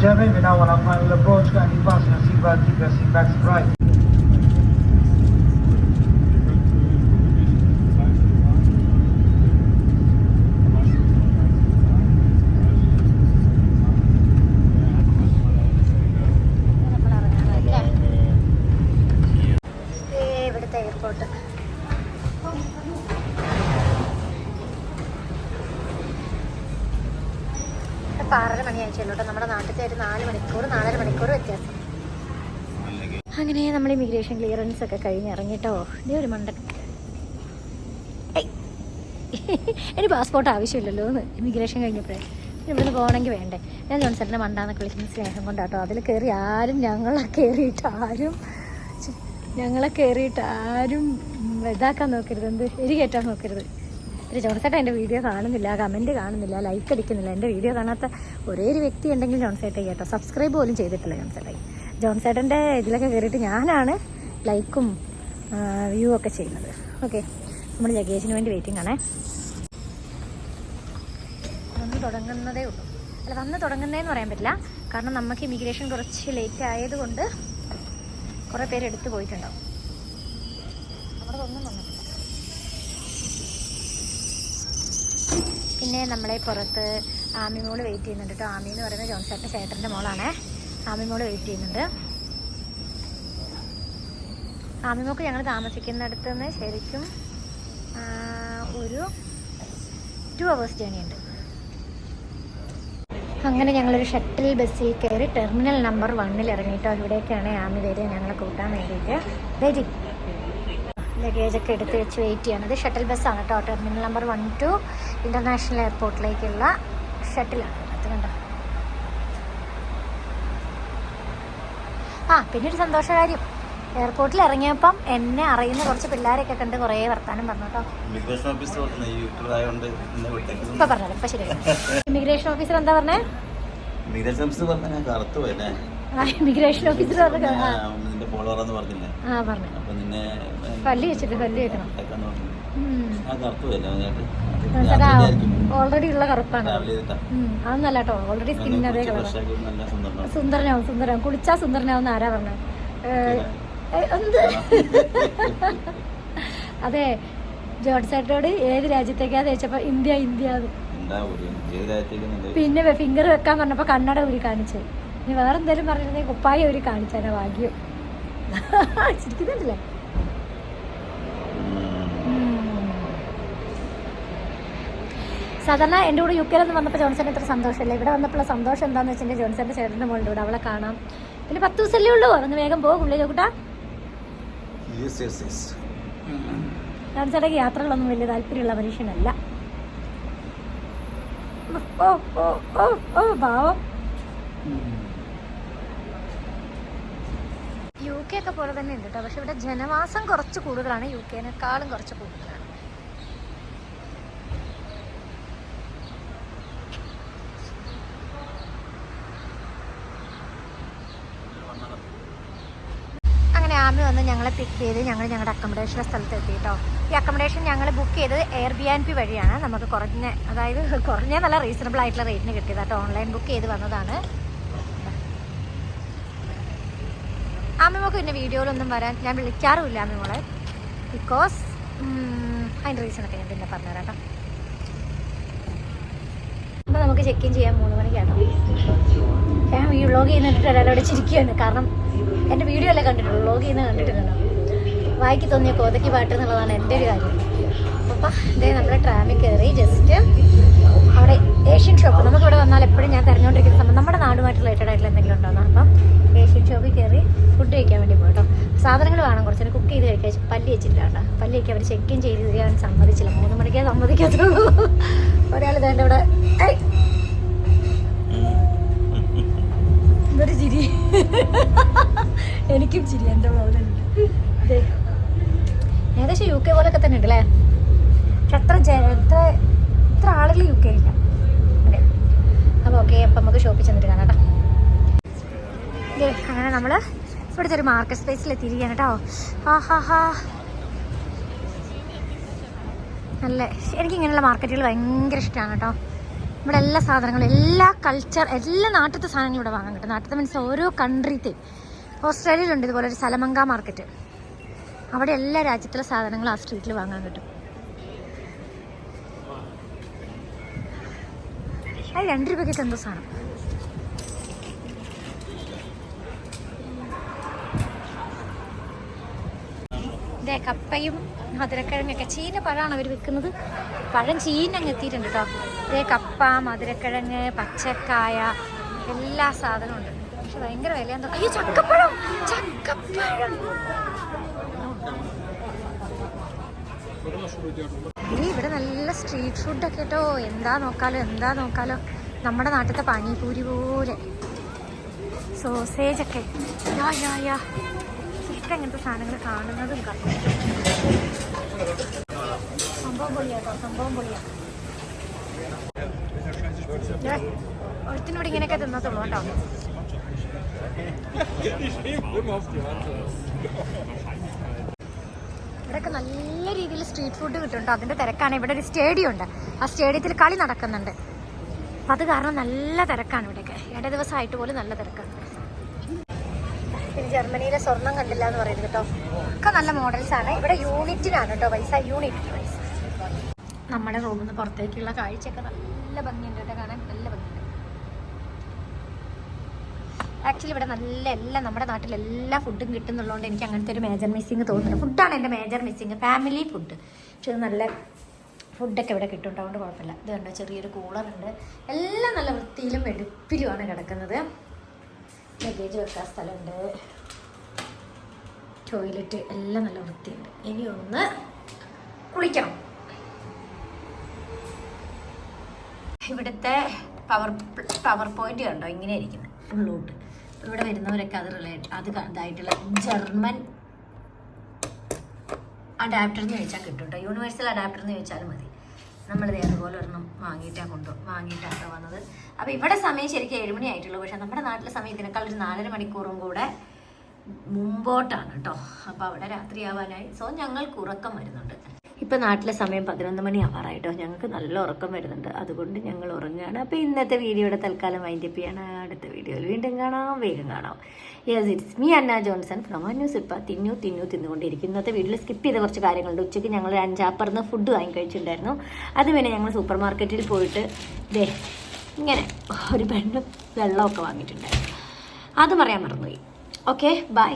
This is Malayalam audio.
gentlemen, we now welcome Lebron and Ibas Nasiba Tigas Ibax Bright. ഇപ്പം ആറര മണി ആയിച്ചല്ലോ കേട്ടോ. നമ്മുടെ നാട്ടിലത്തെ ഒരു നാല് മണിക്കൂർ നാലര മണിക്കൂർ വ്യത്യാസം. അങ്ങനെ നമ്മൾ ഇമിഗ്രേഷൻ ക്ലിയറൻസ് ഒക്കെ കഴിഞ്ഞ് ഇറങ്ങിട്ടോ ഇതേ ഒരു മണ്ടൻ. ഇനി പാസ്പോർട്ട് ആവശ്യമില്ലല്ലോ എന്ന് ഇമിഗ്രേഷൻ കഴിഞ്ഞപ്പോഴേ. ഇവിടുന്ന് പോകണമെങ്കിൽ വേണ്ടേ. ഞാൻ ജോൺസറിന്റെ മണ്ടാന്നൊക്കെ വിളിക്കുന്ന സ്നേഹം കൊണ്ടാട്ടോ. അതിൽ കയറി ആരും ഞങ്ങളെ കയറിയിട്ട് ആരും ഞങ്ങളെ കയറിയിട്ട് ആരും ഇതാക്കാൻ നോക്കരുത്. എന്ത് എരി കയറ്റാൻ നോക്കരുത്. ഒരു ജോൺസേട്ട എന്റെ വീഡിയോ കാണുന്നില്ല കമന്റ് കാണുന്നില്ല ലൈക്ക് അടിക്കുന്നില്ല. എന്റെ വീഡിയോ കാണാത്ത ഒരേ ഒരു വ്യക്തി ഉണ്ടെങ്കിൽ ജോൺസേട്ടേ കേട്ടോ. സബ്സ്ക്രൈബ് പോലും ചെയ്തിട്ടില്ല ജോൺസേട്ടായി. ജോൺസേട്ടന്റെ ഇതിലൊക്കെ കയറിയിട്ട് ഞാനാണ് ലൈക്കും വ്യൂ ഒക്കെ ചെയ്യുന്നത്. ഓക്കെ നമ്മൾ ലഗേജിന് വേണ്ടി വെയിറ്റിംഗ് ആണേ. വന്ന് തുടങ്ങുന്നതേ ഉള്ളൂ. അല്ല വന്ന് തുടങ്ങുന്നതെന്ന് പറയാൻ പറ്റില്ല. കാരണം നമുക്ക് ഇമിഗ്രേഷൻ കുറച്ച് ലേറ്റ് ആയതുകൊണ്ട് കുറേ പേര് എടുത്തു പോയിട്ടുണ്ടാവും നമ്മുടെ ഒന്നും വന്നിട്ടില്ല പിന്നെ നമ്മളെ പുറത്ത് ആമി മോൾ വെയിറ്റ് ചെയ്യുന്നുണ്ട് കേട്ടോ ആമി എന്ന് പറയുന്നത് ജോൺസേട്ടന്റെ ചേട്ടന്റെ മോളാണ്. ആമി മോൾ വെയിറ്റ് ചെയ്യുന്നുണ്ട്. ആമി മോക്ക് ഞങ്ങൾ താമസിക്കുന്നിടത്ത് നിന്ന് ശരിക്കും ഒരു ടു അവേഴ്സ് ജേണി ഉണ്ട്. അങ്ങനെ ഞങ്ങളൊരു ഷട്ടിൽ ബസ്സിൽ കയറി ടെർമിനൽ നമ്പർ വണ്ണിൽ ഇറങ്ങിയിട്ടോ ഇവിടേക്കാണ് ആമി വരിക ഞങ്ങളെ കൂട്ടാൻ വേണ്ടിയിട്ട്. വെയിറ്റ് ലഗേജൊക്കെ എടുത്ത് വെച്ച് വെയിറ്റ് ചെയ്യണത്. ഷട്ടിൽ ബസ്സാണ് കേട്ടോ terminal number one two international എയർപോർട്ടിലേക്കുള്ള ഷട്ടിലാണ്. അത് കണ്ടോ? ആ പിന്നെ ഒരു സന്തോഷ കാര്യം എയർപോർട്ടിൽ ഇറങ്ങിയപ്പം എന്നെ അറിയുന്ന കുറച്ച് പിള്ളേരൊക്കെ കണ്ട് കുറേ വർത്താനം പറഞ്ഞു കേട്ടോ. പറഞ്ഞു ഇന്ന് വിട്ടേക്കുന്നു ഇപ്പം ശരി ഇമിഗ്രേഷൻ ഓഫീസർ എന്താ പറഞ്ഞേ? ഇമിഗ്രേഷൻ ഓഫീസർ പറഞ്ഞാൽ കറുത്തു പോയല്ലേ ഇമിഗ്രേഷൻ ഓഫീസർ പറഞ്ഞ ആ, പറഞ്ഞു. പല്ലി വെച്ചിട്ട് പല്ലി വെക്കണം. ഓൾറെഡി ഉള്ള കറുപ്പാണ്. അത് നല്ല കേട്ടോ. ഓൾറെഡി സ്കിൻ അതേ കളർ സുന്ദരനാവും സുന്ദരനാവും. കുളിച്ചാ സുന്ദരനാവും ആരാ പറഞ്ഞത് എന്ത്? അതെ ജോർജ് ചേട്ടനോട് ഏത് രാജ്യത്തേക്കാ തേച്ചപ്പോ ഇന്ത്യ ഇന്ത്യ ഒരു പിന്നെ ഫിംഗർ വെക്കാൻ പറഞ്ഞപ്പോ കണ്ണട ഊരി കാണിച്ചു. നീ വേറെ എന്തെങ്കിലും പറഞ്ഞിരുന്നെങ്കിൽ കുപ്പായി ഊരി കാണിച്ചാനെ ഭാഗ്യം ചിരിക്കുന്നുണ്ടല്ലേ? സാധാരണ എന്റെ കൂടെ യു കെയിലൊന്നും വന്നപ്പോൾ ജോൺസൺ ഇത്ര സന്തോഷമില്ല. ഇവിടെ വന്നപ്പോൾ സന്തോഷം എന്താണെന്ന് വെച്ചിട്ടുണ്ടെങ്കിൽ ജോൺസന്റെ ചേട്ടന്റെ മോളുടെ കൂടെ അവളെ കാണാം. പിന്നെ പത്ത് ദിവസമല്ലേ ഉള്ളൂ. ഒന്ന് വേഗം പോകുള്ളൂ ചോക്കൂട്ടാ യെസ് യാത്രകളൊന്നും വലിയ താല്പര്യമുള്ള മനുഷ്യനല്ല. ഓ ഓ ഓ ഓ പാവം. യു കെ ഒക്കെ പോലെ തന്നെ ഉണ്ട് കേട്ടോ. പക്ഷെ ഇവിടെ ജനവാസം കുറച്ച് കൂടുതലാണ്. യു കെനേക്കാളും കുറച്ച് കൂടുതലാണ്. ആമി വന്ന് ഞങ്ങളെ പിക്ക് ചെയ്ത് ഞങ്ങൾ ഞങ്ങളുടെ അക്കോമഡേഷന്റെ സ്ഥലത്ത് എത്തി കേട്ടോ ഈ അക്കോമഡേഷൻ ഞങ്ങൾ ബുക്ക് ചെയ്തത് എയർ ബി ആൻഡ് പി വഴിയാണ്. നമുക്ക് കുറഞ്ഞ അതായത് കുറഞ്ഞ നല്ല റീസണബിൾ ആയിട്ടുള്ള റേറ്റിന് കിട്ടിയത്. കേട്ടോ ഓൺലൈൻ ബുക്ക് ചെയ്ത് വന്നതാണ്. ആമിമോക്ക് പിന്നെ വീഡിയോയിലൊന്നും വരാൻ ഞാൻ വിളിക്കാറുമില്ല ആമിമോളെ ബിക്കോസ് അതിന്റെ റീസണൊക്കെ ഞാൻ പിന്നെ പറഞ്ഞുതരാം കേട്ടോ. അപ്പോൾ നമുക്ക് ചെക്ക് ഇൻ ചെയ്യാൻ മൂന്ന് മണിക്കാണ്. ഞാൻ ഈ വ്ളോഗ് ചെയ്യുന്നിട്ട് ഒരാളോട് ചിരിക്കുകയാണ് കാരണം എന്റെ വീഡിയോ അല്ലേ കണ്ടിട്ടുള്ളൂ? വ്ളോഗ് ചെയ്യുന്ന കണ്ടിട്ടില്ലല്ലോ വായിക്ക് തോന്നിയ കോതയ്ക്ക് പാട്ട് എന്നുള്ളതാണ് എന്റെ ഒരു കാര്യം. അപ്പം ഇതേ നമ്മുടെ ട്രാമിൽ കയറി ജസ്റ്റ് അവിടെ ഏഷ്യൻ ഷോപ്പ് നമുക്കിവിടെ വന്നാൽ എപ്പോഴും ഞാൻ തിരഞ്ഞുകൊണ്ടിരിക്കുന്ന സമയം നമ്മുടെ നാടുമായിട്ട് റിലേറ്റഡ് ആയിട്ടുള്ള എന്തെങ്കിലും ഉണ്ടോ അപ്പം ഏഷ്യൻ ഷോപ്പിൽ കയറി ഫുഡ് കഴിക്കാൻ വേണ്ടി പോകട്ടോ സാധനങ്ങൾ വേണം കുറച്ച്. കുക്ക് ചെയ്ത് കഴിക്കാൻ പല്ലി വെച്ചിട്ടില്ല പല്ലി വെക്കാൻ അവർ ചെക്കിൻ ചെയ്ത് തരാൻ സമ്മതിച്ചില്ല. മൂന്ന് മണിക്കേ സമ്മതിക്കത്തുള്ളൂ. ഒരാൾ ഇവിടെ ചിരി. എനിക്കും ചിരി എന്റെ മോളിൽ. ഏകദേശം യു കെ പോലൊക്കെ തന്നെ ഉണ്ട് അല്ലേ പക്ഷെ അത്ര ജ- എത്ര ഇത്ര ആളുകൾ യു കെ ഇല്ല. അതെ. അപ്പോൾ ഓക്കെ അപ്പം നമുക്ക് ഷോപ്പിൽ ചെന്നിട്ട് കാണാം കേട്ടോ. അങ്ങനെ നമ്മൾ ഇവിടുത്തെ ഒരു മാർക്കറ്റ് സ്പേസിൽ എത്തിയിരിക്കുകയാണ് കേട്ടോ. ആ ഹാ ഹാ. നല്ല എനിക്ക് ഇങ്ങനെയുള്ള മാർക്കറ്റുകൾ ഭയങ്കര ഇഷ്ടമാണ് കേട്ടോ. ഇവിടെ എല്ലാ സാധനങ്ങളും എല്ലാ കൾച്ചർ എല്ലാ നാട്ടിലത്തെ സാധനങ്ങളും ഇവിടെ വാങ്ങാൻ കിട്ടും. നാട്ടിലത്തെ മീൻസ് ഓരോ കൺട്രിത്തെയും ഓസ്ട്രേലിയയിലുണ്ട് ഇതുപോലെ ഒരു സലമങ്ക മാർക്കറ്റ് അവിടെ എല്ലാ രാജ്യത്തിലെ സാധനങ്ങളും ആ സ്ട്രീറ്റിൽ വാങ്ങാൻ കിട്ടും. അത് രണ്ട് രൂപയ്ക്ക് എന്തോ സാധനം. കപ്പയും മധുരക്കിഴങ്ങൊക്കെ. ചീന പഴമാണ് അവർ വിൽക്കുന്നത്. പഴം ചീനങ്ങ് എത്തിയിട്ടുണ്ട് കേട്ടോ ഇതേ കപ്പ മധുരക്കിഴങ്ങ് പച്ചക്കായ എല്ലാ സാധനവും ഉണ്ട്. പക്ഷെ ഭയങ്കര വിലയാന്ന് അയ്യോ ചക്കപ്പഴം! ചക്കപ്പഴം! ഇവിടെ നല്ല സ്ട്രീറ്റ് ഫുഡൊക്കെ കേട്ടോ എന്താ നോക്കാലോ എന്താ നോക്കാലോ. നമ്മുടെ നാട്ടിലത്തെ പാനിപൂരി പോലെ. സോസേജ് ഒക്കെ. യാ യാ യാ. ശരിക്കും അങ്ങനത്തെ സാധനങ്ങൾ കാണുന്നതും കാണും ഇവിടെയൊക്കെ നല്ല രീതിയിൽ സ്ട്രീറ്റ് ഫുഡ് കിട്ടുന്നുണ്ട്. അതിന്റെ തിരക്കാണ്. ഇവിടെ ഒരു സ്റ്റേഡിയം ഉണ്ട്. ആ സ്റ്റേഡിയത്തിൽ കളി നടക്കുന്നുണ്ട്. അത് കാരണം നല്ല തിരക്കാണ് ഇവിടെയൊക്കെ. ഇട ദിവസമായിട്ട് പോലും നല്ല തിരക്കാണ്. ജർമ്മനിയിലെ സ്വർണം കണ്ടില്ല എന്ന് പറയുന്നത് കേട്ടോ. ഒക്കെ നല്ല മോഡൽസ് ആണ്. ഇവിടെ യൂണിറ്റിനാണ് കേട്ടോ പൈസ യൂണിറ്റ് പൈസ നമ്മുടെ റൂമിൽ നിന്ന് പുറത്തേക്കുള്ള കാഴ്ചയൊക്കെ നല്ല ഭംഗിയുണ്ട് കേട്ടോ കാണാൻ നല്ല ഭംഗിയുണ്ട്. ആക്ച്വലി ഇവിടെ നല്ല എല്ലാം നമ്മുടെ നാട്ടിൽ എല്ലാ ഫുഡും കിട്ടുന്നുള്ളതുകൊണ്ട് എനിക്ക് അങ്ങനത്തെ ഒരു മേജർ മിസ്സിങ് തോന്നുന്നു ഫുഡാണ് എന്റെ മേജർ മിസ്സിങ് ഫാമിലി ഫുഡ് പക്ഷെ നല്ല ഫുഡൊക്കെ ഇവിടെ കിട്ടും അതുകൊണ്ട് കുഴപ്പമില്ല. ഇത് കണ്ടോ ചെറിയൊരു കൂളറുണ്ട് എല്ലാം നല്ല വൃത്തിയിലും വെടുപ്പിലുമാണ് കിടക്കുന്നത്. ലഗേജ് വെക്കാൻ സ്ഥലമുണ്ട്. ടോയ്ലറ്റ് എല്ലാം നല്ല വൃത്തിയുണ്ട്. ഇനി ഒന്ന് കുളിക്കണം. ഇവിടുത്തെ പവർ പവർ പോയിന്റ് കണ്ടോ? ഇങ്ങനെ ഇരിക്കുന്നത് ഉള്ളോട്ട് ഇവിടെ വരുന്നവരൊക്കെ അത് റിലേറ്റ് അത് ഇതായിട്ടുള്ള ജർമ്മൻ അഡാപ്റ്റർ എന്ന് ചോദിച്ചാൽ കിട്ടും കേട്ടോ യൂണിവേഴ്സൽ അഡാപ്റ്റർ എന്ന് ചോദിച്ചാൽ മതി. നമ്മളിത് അതുപോലെ ഒരെണ്ണം വാങ്ങിയിട്ടാണ് കൊണ്ടു വാങ്ങിയിട്ടാണ് വന്നത്. അപ്പോൾ ഇവിടെ സമയം ശരിക്കും ഏഴുമണി ആയിട്ടുള്ളൂ പക്ഷേ നമ്മുടെ നാട്ടിലെ സമയത്തിനേക്കാൾ ഒരു നാലര മണിക്കൂറും കൂടെ മുമ്പോട്ടാണ് കേട്ടോ. അപ്പോൾ അവിടെ രാത്രിയാവാനായി. സോ ഞങ്ങൾക്ക് ഉറക്കം വരുന്നുണ്ട്. ഇപ്പം നാട്ടിലെ സമയം പതിനൊന്ന് മണി ആവാറായിട്ടോ ഞങ്ങൾക്ക് നല്ല ഉറക്കം വരുന്നുണ്ട്. അതുകൊണ്ട് ഞങ്ങൾ ഉറങ്ങുകയാണ്. അപ്പോൾ ഇന്നത്തെ വീഡിയോയുടെ തൽക്കാലം വൈൻഡപ്പ് ചെയ്യാണ്. അടുത്ത വീഡിയോയിൽ വീണ്ടും കാണാം. വേഗം കാണാം. Yes it's me Anna Johnson from news ഇപ്പം തിന്നു തിന്നു തിന്നുകൊണ്ടിരിക്കുന്നു. ഇന്നത്തെ വീഡിയോയിൽ സ്കിപ്പ് ചെയ്ത കുറച്ച് കാര്യങ്ങളുണ്ട്. ഉച്ചയ്ക്ക് ഞങ്ങൾ അഞ്ചാപ്പറന്ന് ഫുഡ് വാങ്ങി കഴിച്ചിട്ടുണ്ടായിരുന്നു. അത് പിന്നെ ഞങ്ങൾ സൂപ്പർ മാർക്കറ്റിൽ പോയിട്ട് ദേ ഇങ്ങനെ ഒരു പെണ്ണ് വെള്ളമൊക്കെ വാങ്ങിയിട്ടുണ്ടായിരുന്നു. അത് പറയാൻ മറന്നുപോയി. Okay bye